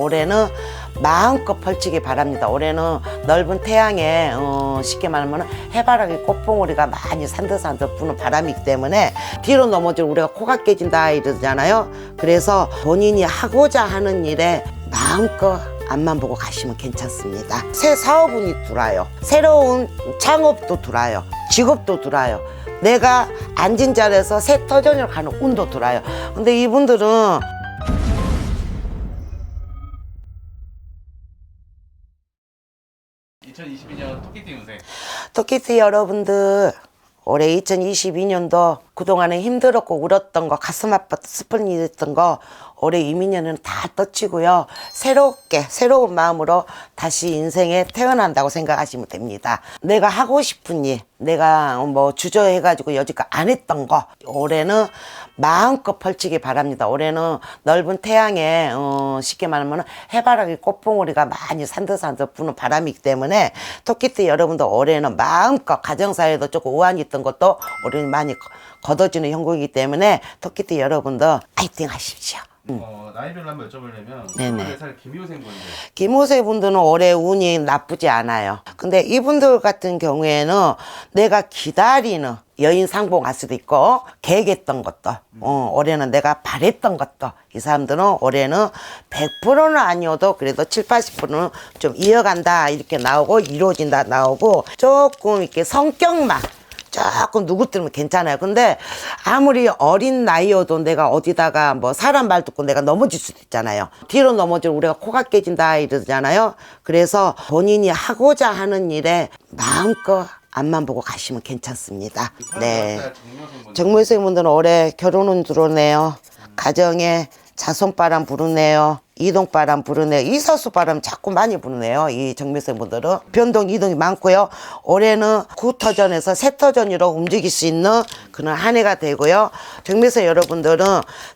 올해는 마음껏 펼치기 바랍니다. 올해는 넓은 태양에 어, 쉽게 말하면 해바라기 꽃봉오리가 많이 산들산들 부는 바람이기 때문에 뒤로 넘어질 우리가 코가 깨진다 이러잖아요. 그래서 본인이 하고자 하는 일에 마음껏 앞만 보고 가시면 괜찮습니다. 새 사업운이 들어와요. 새로운 창업도 들어와요. 직업도 들어와요. 내가 앉은 자리에서 새 터전을 가는 운도 들어와요. 근데 이분들은 2022년 토끼띠 운세. 토끼띠 여러분들 올해 2022년도 그동안에 힘들었고 울었던 거 가슴 아팠던 슬픈 일 있던 거 올해 이민년은 다 떠치고요. 새롭게 새로운 마음으로 다시 인생에 태어난다고 생각하시면 됩니다. 내가 하고 싶은 일 내가 뭐 주저해가지고 여지껏 안 했던 거 올해는 마음껏 펼치기 바랍니다. 올해는 넓은 태양에 어, 쉽게 말하면 해바라기 꽃봉오리가 많이 산들산들 부는 바람이기 때문에 토끼띠 여러분도 올해는 마음껏 가정사에도 조금 우환이 있던 것도 올해는 많이 거- 걷어지는 형국이기 때문에 토끼띠 여러분도 파이팅 하십시오. 어, 나이별로 한번 여쭤보려면 음. 네네. 24살 김효생 분들 김호세 분들은 올해 운이 나쁘지 않아요. 근데 이분들 같은 경우에는 내가 기다리는 여인 상봉 할 수도 있고 계획했던 것도 어, 올해는 내가 바랬던 것도 이 사람들은 올해는 100%는 아니어도 그래도 7, 80%는 좀 이어간다 이렇게 나오고 이루어진다 나오고 조금 이렇게 성격만 조금 누구 들으면 괜찮아요. 근데 아무리 어린 나이여도 내가 어디다가 뭐 사람 말 듣고 내가 넘어질 수도 있잖아요. 뒤로 넘어질 우리가 코가 깨진다 이러잖아요. 그래서 본인이 하고자 하는 일에 마음껏 앞만 보고 가시면 괜찮습니다. 네. 34살 정효생 분들 정무생분들은 올해 결혼은 들어오네요. 가정에 자손바람 부르네요. 이동바람 부르네요. 이사수 바람 자꾸 많이 부르네요. 이 정밀생분들은. 변동 이동이 많고요. 올해는 구터전에서 새터전으로 움직일 수 있는 그런 한 해가 되고요. 정밀생 여러분들은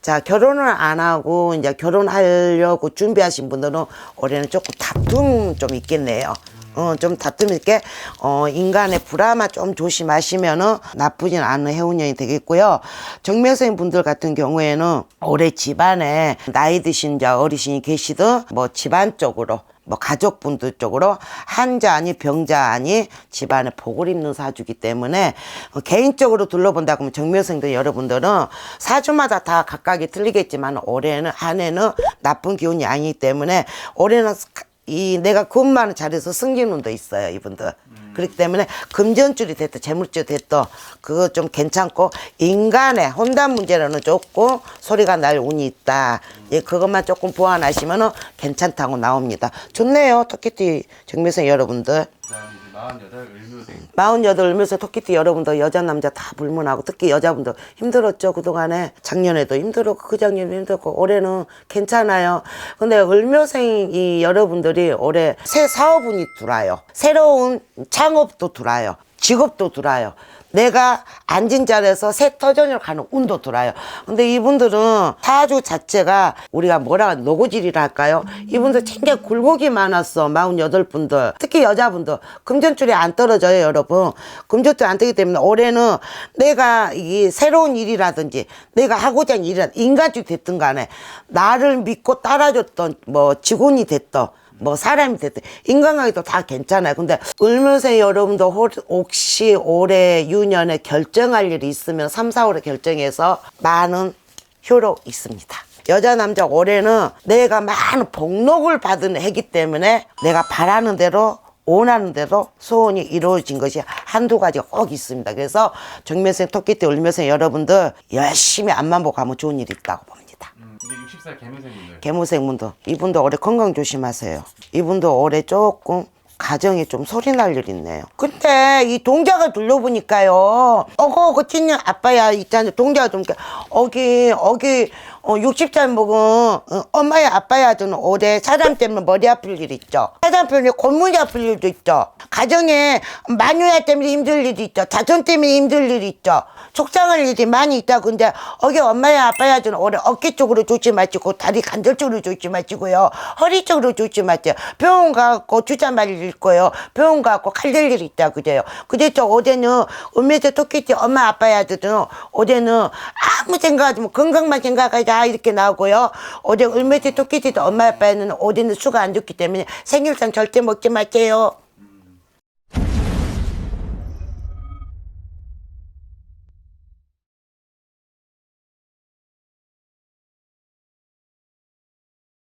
자, 결혼을 안 하고 이제 결혼하려고 준비하신 분들은 올해는 조금 다툼 좀 있겠네요. 어, 좀 다툼 있게, 어, 인간의 불화만 좀 조심하시면은 나쁘진 않은 해운년이 되겠고요. 정명생 분들 같은 경우에는 올해 집안에 나이 드신 자 어르신이 계시든 뭐 집안 쪽으로 뭐 가족분들 쪽으로 한자 아니 병자 아니 집안에 복을 입는 사주기 때문에 어, 개인적으로 둘러본다고 하면 정묘생들 여러분들은 사주마다 다 각각이 틀리겠지만 올해는 한 해는 나쁜 기운이 아니기 때문에 올해는 이 내가 근무하는 자리에서 승진운도 있어요 이분들. 그렇기 때문에 금전줄이 됐다 재물줄이 됐다 그거 좀 괜찮고 인간의 혼담 문제로는 조금 소리가 날 운이 있다. 예 그것만 조금 보완하시면은 괜찮다고 나옵니다. 좋네요 토끼띠 정미생 여러분들. 이제 48 을묘생 마흔여덟 울면서 토끼띠 여러분들 여자 남자 다 불문하고 특히 여자분들 힘들었죠 그동안에? 작년에도 힘들었고 그 작년에도 힘들었고 올해는 괜찮아요. 근데 을묘생이 여러분들이 올해 새 사업운이 들어와요. 새로운 창업도 들어와요. 직업도 들어와요 내가 앉은 자리에서 새 터전을 가는 운도 들어와요. 근데 이분들은 사주 자체가 우리가 뭐라 노고질이라 할까요? 이분들 굉장히 굴곡이 많았어. 48분들. 특히 여자분들. 금전줄이 안 떨어져요, 여러분. 금전줄 안 뜨기 때문에 올해는 내가 이 새로운 일이라든지 내가 하고자 하는 일이라 인간줄이 됐든 간에 나를 믿고 따라줬던 뭐 직원이 됐던 뭐 사람이 됐든 인간관계도 다 괜찮아요. 근데 울면서 여러분도 호- 혹시 올해 유년에 결정할 일이 있으면 3, 4월에 결정해서 많은 효력 있습니다. 여자 남자 올해는 내가 많은 복록을 받은 해기 때문에 내가 바라는 대로 원하는 대로 소원이 이루어진 것이 한두 가지가 꼭 있습니다. 그래서 정면생 토끼띠 울면서 여러분들 열심히 앞만 보고 가면 좋은 일이 있다고 봅니다. 음, 이제 60살 개묘생 분들 개무생분도 이분도 올해 건강 조심하세요. 이분도 올해 조금 가정에 좀 소리 날 일 있네요. 근데 이 동자가 둘러보니까요. 어거 거친년 아빠야 있잖아. 동자가 좀 어기 어기 어 60살 먹은 어, 엄마야 아빠야 좀 올해 사람 때문에 머리 아플 일 있죠. 사람 때문에 골문이 아플 일도 있죠. 가정에 마누라 때문에 힘들 일이 있죠. 자손 때문에 힘들 일이 있죠. 속상할 일이 많이 있다. 근데 어기 엄마야 아빠야 좀 올해 어깨 쪽으로 조심하시고 다리 관절 쪽으로 조심하시고요. 허리 쪽으로 조심하세요. 병원 가고 주사 맞을 거예요. 병원 가고 칼질 일 있다 그래요. 저 어제는 음메서 토끼띠 엄마 아빠야 좀 어제는 아무 생각하지 뭐 건강만 생각하자 다 이렇게 나오고요. 어제 을매지 토끼지도 엄마 아빠는 어디는 수가 안 좋기 때문에 생일상 절대 먹지 말게요.